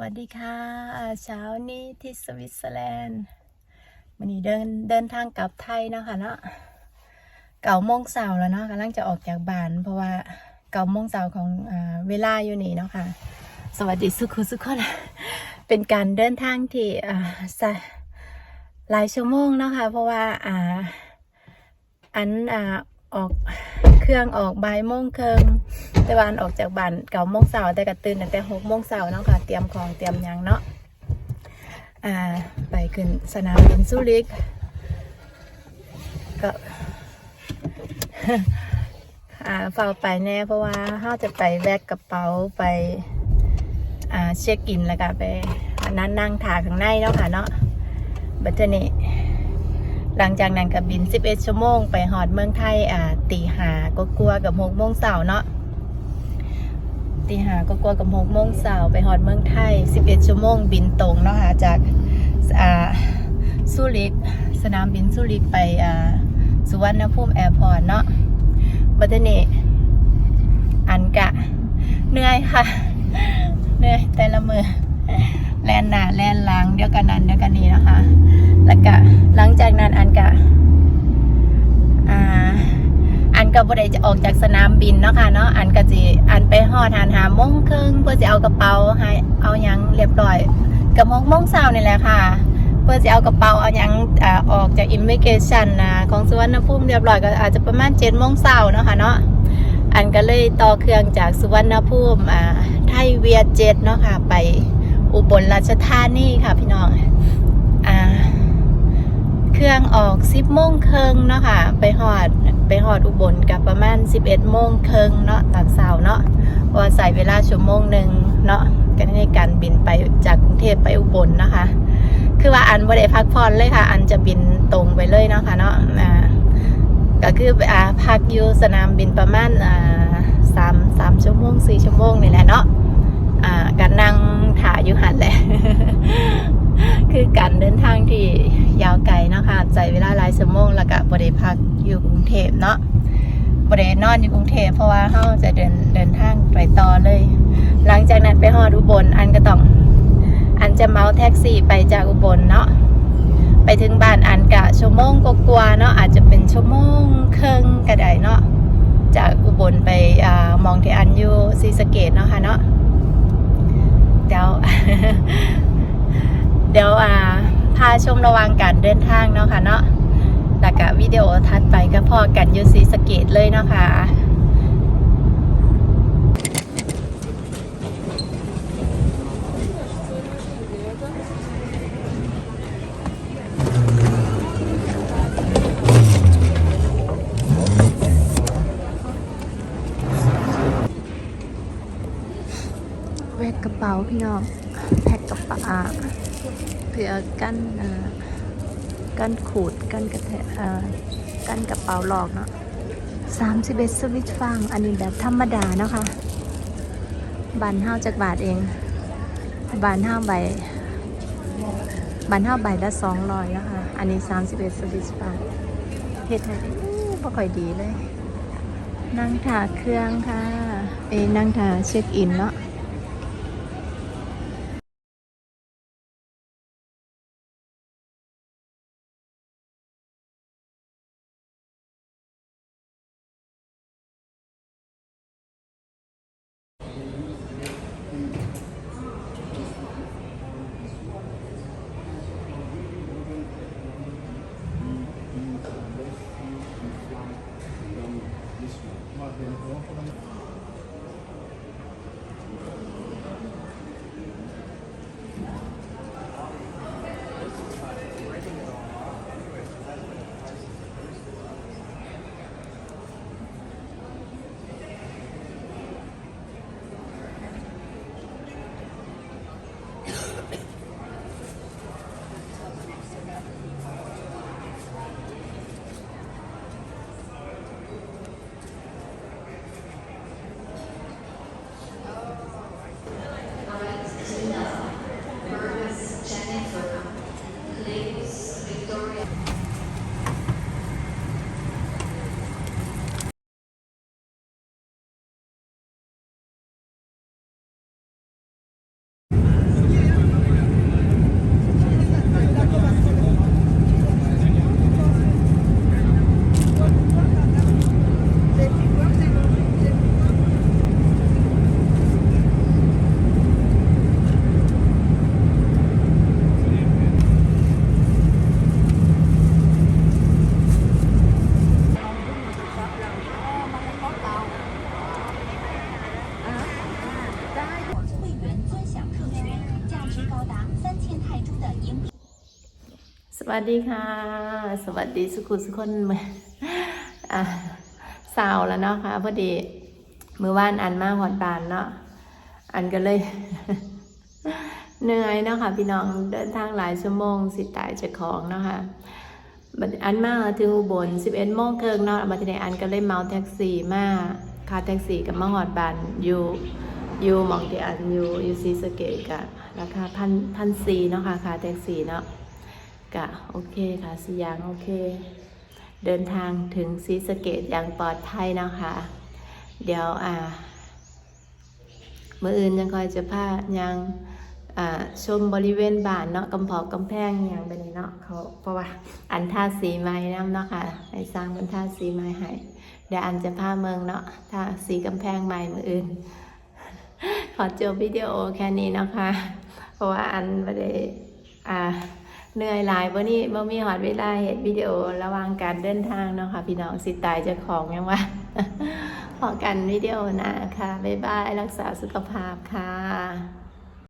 วัสดีค่ะเช้านี้ที่สวิตเซอร์แลนด์วันนี้เดินเดินทางกลับไทยเนาะคะเนาะเก่าโมงเสาร์แล้วเนาะกำลังจะออกจากบ้าน เพราะว่าเก่าโมงเสาร์ของอเวลาอยู่นี่เนาะค่ะ สวัสดีสุขุสุขคนเป็นการเดินทางที่สะหลายชั่วโมงเนาะค่ะเพราะว่าอ่าอันอ่าออก เครื่องออกบ่ายโมงครึ่งแต่วาอันออกจากบ้านเก้าโมงเช้าแต่ก็ตื่นตั้งแต่หกโมงเช้าเนาะค่ะ เตรียมของเตรียมหยังเนาะอ่าไปขึ้นสนามบินซูริกก็ อ่าเฝ้าไปแน่เพราะว่าเขาจะไปแวกกระเป๋าไปอ่าเช็คอินแล้วก็ไปอันนั้นนั่งถ่าข้างในเนาะค่ะเนาะบัตเทอนี่ หลังจากนั้นก็บิน 11 ชั่วโมง ไปหอดเมืองไทยอ่าตีหากกลัวกับหกโมงเช้าเนาะตีหากกลัวกับหกโมงเช้าไปฮอดเมืองไทย 11 ชั่วโมง บินตรงเนาะค่ะจากอ่าซูริกสนามบินซูริกไปอ่าสุวรรณภูมิแอร์พอร์ตเนาะบัดนี้อันกะเหนื่อยค่ะเหนื่อยแต่ละมือแลนหนาแล ดียวกันนั้นเดียวกันนี้นะคะ แล้วก็หลังจากนั้นอันกะอ่าอันก็บ่ได้จะออกจากสนามบินเนาะค่ะเนาะอันก็สิอันไปฮอดหานหามงครึ่งเพื่อสิเอากระเป๋าให้เอายังเรียบร้อยกับหกโมงเช้านี่แหละค่ะ เพื่อสิเอากระเป๋าเอายังอ่าออกจากอิมเมเกชันนะของสุวรรณภูมิเรียบร้อยก็อาจจะประมาณเจ็ดโมงเช้าเนาะค่ะเนาะอันก็เลยต่อเครื่องจากสุวรรณภูมิอ่าไทยเวียเจ็ดเนาะค่ะไป อุบลราชธานีค่ะพี่น้องอ่าเครื่องออก10โมงครึ่งเนาะค่ะ ไปหอดไปหอดอุบลกับประมาณ11โมงครึ่งเนาะตอนเช้าเนาะเพราะว่าใส่เวลาชั่วโมงหนึ่งเนาะกันในการบินไปจากกรุงเทพไปอุบลนะคะ คือว่าอันบ่ได้พักผ่อนเลยค่ะ อันจะบินตรงไปเลยเนาะค่ะเนาะอ่าก็คืออ่าพักอยู่สนามบินประมาณอ่าสามสามชั่วโมงสี่ชั่วโมงนี่แหละเนาะอ่าการนั่ง ถ่าอยู่หันแหละ คือการเดินทางที่ยาวไกลเนาะค่ะใจเวลาหลายชั่วโมงแล้วก็บ่ได้พักอยู่กรุงเทพเนาะบ่ได้นอนอยู่กรุงเทพเพราะว่าเฮาจะเดินเดินทางไปต่อเลย หลังจากนั้นไปฮอดอุบลอันก็ต้อง อันจะเมาแท็กซี่ไปจากอุบลเนาะไปถึงบ้านอันกะชั่วโมงกว่าเนาะอาจจะเป็นชั่วโมงครึ่งก็ได้เนาะจากอุบลไปอมองที่อันอยู่ศรีสเกดเนาะค่ะเนาะ เดี๋ยวอ่าพาชมระว่างการเดินทางเนาะค่ะเนาะแล้วก็วิดีโอทัดไปก็พอกันยูซีสเกตเลยเนาะค่ะแวกกระเป๋าพี่น้อง กระเป๋าอ่าเพื่อกั้นอ่อกันขูดกั้นกระแทกอ่อกันกระเป๋าหลอกเนาะสามสิบเอ็ดสวิตฟังอันนี้แบบธรรมดาเนาะค่ะบานห้าจากบาทเอง บานห้าใบบานห้าใบละสองร้อยนะคะ อันนี้สามสิบเอ็ดสวิตฟังเฮ็ดให้บ่ค่อยดีเลย นั่งถ่าเครื่องค่ะ เอ้นั่งถ่าเช็คอินเนาะ สวัสดีค่ะ สวัสดีสุขุสุคนมาอะสาวแล้วเนาะค่ะพอดีมือว่านอันมากหอดบานเนาะอันก็เลย เหนื่อยเนาะค่ะ พี่น้องเดินทางหลายชั่วโมง สิตายจะของเนาะค่ะอันมากถึงอุบล11โมงครึ่งเนาะบัดทีนี้อันก็เลยเมาแท็กซี่มาค่าแท็กซี่กับมาหอดบานอยู่อยู่มองที่อันอยู่อยู่ซีสเกตกะราคาพันพันสี่เนาะค่ะค่าแท็กซี่เนาะ กะโอเคค่ะสียางโอเค เดินทางถึงศรีสเกดอย่างปลอดภัยนะคะ เดี๋ยวอ่ามื่ออื่นยังคอยจะพายังชมบริเวณบ้านเนาะกำพอกำแพงอย่างไปนี้เนาะเขาเพราะว่าอันท่าสีไม้น้ำเนาะค่ะให้สร้างบนท่าสีไม้ให้เดี๋ยวอันจะพาเมืองเนาะท่าสีกำแพงใหม่มืออื่น ขอจบวิดีโอแค่นี้เนาะคะเพราะว่าอันไม่ได้ เหนื่อยหลายวันนี้บ่มีหอดเวลาเห็ดวิดีโอระวังการเดินทางเนาะค่ะ พี่น้องสิตายจะของยังว่าพอกันวิดีโอหนะค่ะ บ๊ายบาย รักษาสุขภาพค่ะ